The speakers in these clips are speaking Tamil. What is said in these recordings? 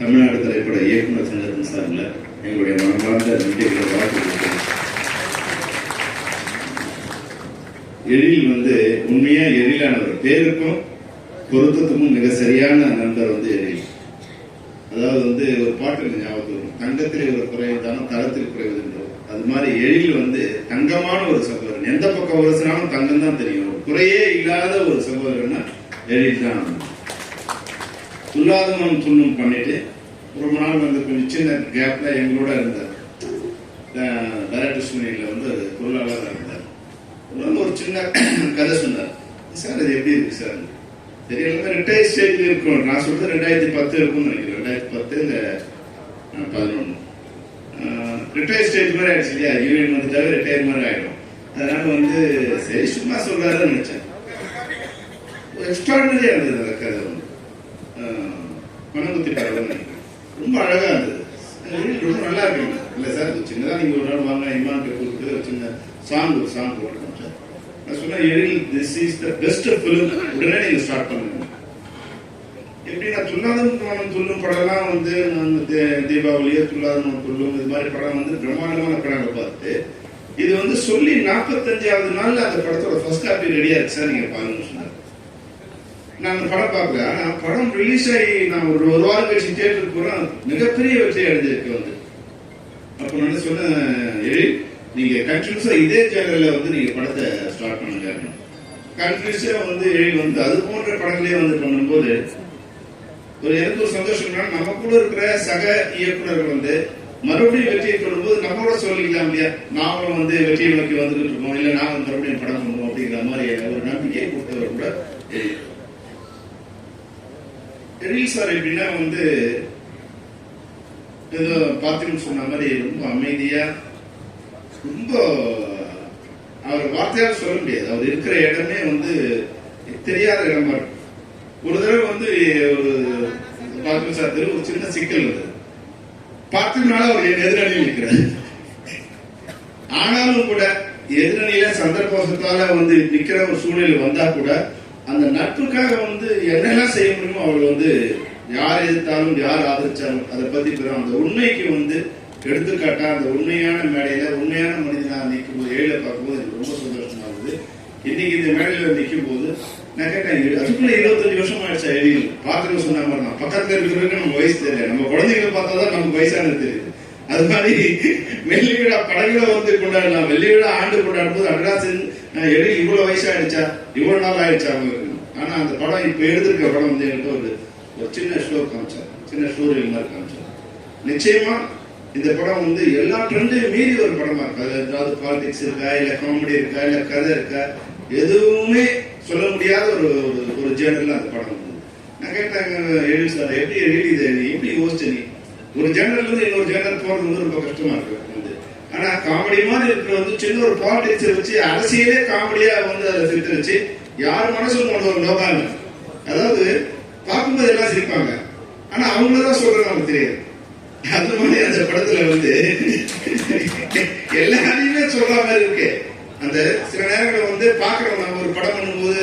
தமிழ்நாடு திரைப்பட இயக்குனர் சங்கத்தின் சார்பில் எங்களுடைய மனமார்ந்த நன்றிகளை வாழ்த்து எழில் வந்து உண்மையா எழிலானவர் பேருக்கும் பொருத்தத்துக்கும் மிக சரியான நண்பர் வந்து எழில். அதாவது வந்து ஒரு பாட்டு ஞாபகத்துக்கு வரும். தங்கத்திலே ஒரு குறைவுதானும் தரத்தில் குறைவதுன்றோம் அது மாதிரி எழில் வந்து தங்கமான ஒரு சகோதரன். எந்த பக்கம் உரசினாலும் தங்கம் தான் தெரியும். குறையே இல்லாத ஒரு சகோதரன்னா எழில் தான் துல்லாதமம் துண்ணும் பண்ணிட்டு ரொம்ப நாள் வந்து கொஞ்சம் சின்ன கேப்ல எங்களோட இருந்தார். டைரக்டர் யூனியன்ல வந்து பொருளாளராக இருந்தார். ஒரு ஒரு சின்ன கதை சொன்னார். சார் இது எப்படி இருக்கு சார்? தெரியல ரிட்டையர் ஸ்டேஜில் இருக்கும். நான் சொல்றது ரெண்டாயிரத்தி பத்து இருக்கும்னு நினைக்கிறேன். ரெண்டாயிரத்தி பத்து இந்த பதினொன்று ரிட்டையர் ஸ்டேஜ் மாதிரி ஆயிடுச்சு இல்லையா? யூனியன் வந்துட்டாவே ரிட்டையர் மாதிரி ஆயிடும். அதனால வந்து சரி சும்மா சொல்றாருன்னு நினைச்சேன். எக்ஸ்ட்ராடனரியா இருந்தது அந்த கதை வந்து. மனமுத்தி பறவைன்னு நினைக்கிறேன். ரொம்ப அழகா இருந்தது ரொம்ப நல்லா இருக்கு. இல்ல சார் சின்னதா நீங்க ஒரு நாள் வாங்க இமான் கூப்பிட்டு ஒரு சின்ன சாங் ஒரு சாங் போட்டுருக்கோம் சார். நான் சொன்னேன் Ezhil this is the best film உடனே நீங்க ஸ்டார்ட் பண்ணுங்க. எப்படி நான் துல்லாதம் மனம் துள்ளும் படம்லாம் வந்து நான் தீ- தீபாவளியோ துல்லாதம் துள்ளும் இது மாதிரி படம் வந்து பிரம்மாண்டமான படங்களை பார்த்து. இது வந்து சொல்லி நாற்பத்தஞ்சாவது நாள்ல அந்த படத்தோட ஃபர்ஸ்ட் காப்பி ரெடியா இருக்கு சார் நீங்க பாருங்க. நான் அந்த படம் பார்க்கல ஆனா படம் ரிலீஸ் ஆகி நான் ஒரு ஒரு வாரம் கழிச்சு தேட்டருக்கு போறேன் மிகப்பெரிய வெற்றி அடைஞ்சிருக்கு வந்து. அப்ப நான் சொன்னேன் எழில் நீங்க கண்டினியூஸா இதே சேனல்ல வந்து நீங்க படத்தை ஸ்டார்ட் பண்ணுங்க கண்டினியூஸா வந்து எழுதி வந்து அது போன்ற படங்களே வந்து பண்ணும்போது ஒரு எனக்கு ஒரு சந்தோஷம்னா நம்ம கூட இருக்கிற சக இயக்குனர்கள் வந்து மறுபடியும் வெற்றியை தொடும்போது நம்மளோட சொல்லிக்கலாம் இல்லையா? நாமளும் வந்து வெற்றியை நோக்கி வந்துகிட்டு இருக்கோம். இல்ல நாம மறுபடியும் படம் பண்ணுவோம் அப்படிங்கிற மாதிரி ஒரு நம்பிக்கையை கொடுத்தவர் கூட எழில். சார் எப்படின்னா வந்து ஏதோ பாத்திரம் சொன்ன மாதிரி ரொம்ப அமைதியா ரொம்ப அவர் வார்த்தையால் சொல்ல முடியாது. அவர் இருக்கிற இடமே வந்து தெரியாத இடமா இருக்கும். ஒரு தடவை வந்து ஒரு பாத்திரம் சார் தெரு ஒரு சின்ன சிக்கல் வந்தது பார்த்ததுனால அவர் என் எதிரணியில் இருக்கிறார் ஆனாலும் கூட எதிரணியில சந்தர்ப்பத்தால வந்து நிக்கிற ஒரு சூழ்நிலை வந்தா கூட அந்த நட்புக்காக வந்து என்னெல்லாம் செய்ய முடியுமோ அவள் வந்து யார் எதிர்த்தாலும் யார் ஆதரிச்சாலும் அதை பத்தி பெறும் அந்த உண்மைக்கு வந்து எடுத்துக்காட்டா அந்த உண்மையான மேடையில உண்மையான மனிதனா நிற்கும் போது ஏழை பார்க்கும்போது எனக்கு ரொம்ப சந்தோஷமா இருந்தது இன்னைக்கு இந்த மேடையில நிற்கும் போது நான் கேட்டேன் அதுக்குள்ள இருபத்தஞ்சு வருஷம் ஆயிடுச்சா எழில் பார்த்துட்டு சொன்ன மாதிரி தான். பக்கத்துல இருக்கிறவருக்கு நம்ம வயசு தெரியல. நம்ம குழந்தைங்களை பார்த்தா தான் நமக்கு வயசானது தெரியுது. அது மாதிரி வெள்ளிவிழா படகுல வந்து கொண்டாடலாம். வெள்ளி ஆண்டு கொண்டாடும் போது அட்ராஸ் எடு இவ்வளவு வயசாயிடுச்சா? இவ்வளவு நாள் ஆயிடுச்சா அவங்களுக்கு ஆனா அந்த படம் இப்ப எழுதிருக்க படம் வந்து என்கிட்ட ஒரு ஒரு சின்ன ஷோ காமிச்சார். சின்ன ஸ்டோரி மாதிரி காமிச்சார். நிச்சயமா இந்த படம் வந்து எல்லா ட்ரெண்டையும் மீறி ஒரு படமா இருக்கு. அது ஏதாவது பாலிடிக்ஸ் இருக்கா இல்ல காமெடி இருக்கா இல்ல கதை இருக்கா? எதுவுமே சொல்ல முடியாத ஒரு ஒரு- ஜேர்னல் அந்த படம் வந்து நான் கேட்டாங்க எழுதி சார் எப்படி எழுதி இதை நீ எப்படி யோசிச்ச நீ ஒரு ஜேனர்ல இருந்து இன்னொரு ஜேனர் போறது வந்து ரொம்ப கஷ்டமா இருக்கு வந்து. ஆனா காமெடி மாதிரி இருக்கிற வந்து சின்ன ஒரு பாலிடிக்ஸ் வச்சு அரசியலே காமெடியா வந்து அதை சித்தரிச்சு யார் மனசும் கொண்டு ஒரு லோகாங்க அதாவது பார்க்கும்போது எல்லாம் சிரிப்பாங்க. ஆனா அவங்களதான் சொல்றது நமக்கு தெரியாது. அந்த மாதிரி அந்த படத்துல வந்து எல்லாரையுமே சொல்ற மாதிரி இருக்கு. அந்த சில நேரங்களில் வந்து பாக்குறவங்க நம்ம ஒரு படம் பண்ணும்போது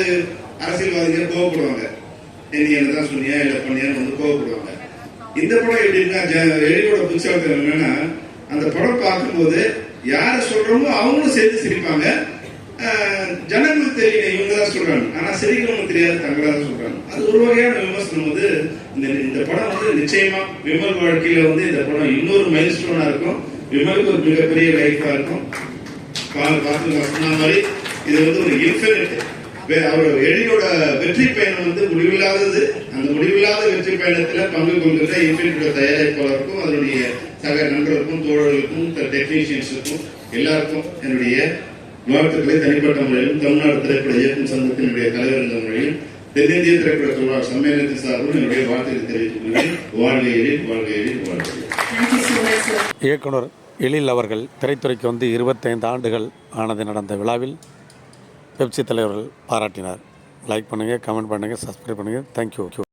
அரசியல்வாதிகள் கோவப்படுவாங்க. நீ என்னதான் சொன்னியா? இல்ல பண்ணியான்னு வந்து கோவப்படுவாங்க. இந்த படம் எப்படின்னா ஜ- எழிலோட புத்தகத்தில் என்னன்னா அந்த படம் பார்க்கும்போது யார சொல்றோமோ அவங்களும் சேர்த்து சிரிப்பாங்க. ஜனங்களுக்கு தெரியல இவங்க தான் சொல்றாங்க. ஆனா சிரிக்கிறவங்க தெரியாது தங்களா தான் சொல்றாங்க. அது ஒரு வகையான விமர்சனம் வந்து இந்த இந்த படம் வந்து நிச்சயமா விமல் வாழ்க்கையில வந்து இந்த படம் இன்னொரு மைல் ஸ்டோனா இருக்கும். விமலுக்கு ஒரு மிகப்பெரிய லைஃபா இருக்கும். பா- பார்த்து சொன்ன மாதிரி இது வந்து ஒரு இன்ஃபினிட் அவர் எழிலோட வெற்றி பயணம் வந்து முடிவில்லாதது. அந்த முடிவில்லாத வெற்றி பயணத்துல பங்கு கொள்கின்ற இன்ஃபினிட்டோட தயாரிப்பாளருக்கும் அதனுடைய சக நண்பர்களுக்கும் தோழர்களுக்கும் டெக்னீஷியன்ஸுக்கும் எல்லாருக்கும் என்னுடைய வாழ்த்துக்களை தனிப்பட்ட முறையிலும் தமிழ்நாடு திரைப்பட இயக்கும் சங்கத்தினுடைய தலைவர் என்ற முறையில் தென்னிந்திய திரைப்பட தொழிலாளர் சம்மேளனத்தின் சார்பில் என்னுடைய வாழ்த்துக்களை தெரிவித்துக் கொள்கிறேன். வாழ்க எழில் வாழ்க வாழ்க. இயக்குனர் எழில் அவர்கள் திரைத்துறைக்கு வந்து இருபத்தைந்து ஆண்டுகள் ஆனது நடந்த விழாவில் பெப்சி தலைவர்கள் பாராட்டினார். லைக் பண்ணுங்கள் கமெண்ட் பண்ணுங்கள் சப்ஸ்கிரைப் பண்ணுங்கள் தேங்க்யூ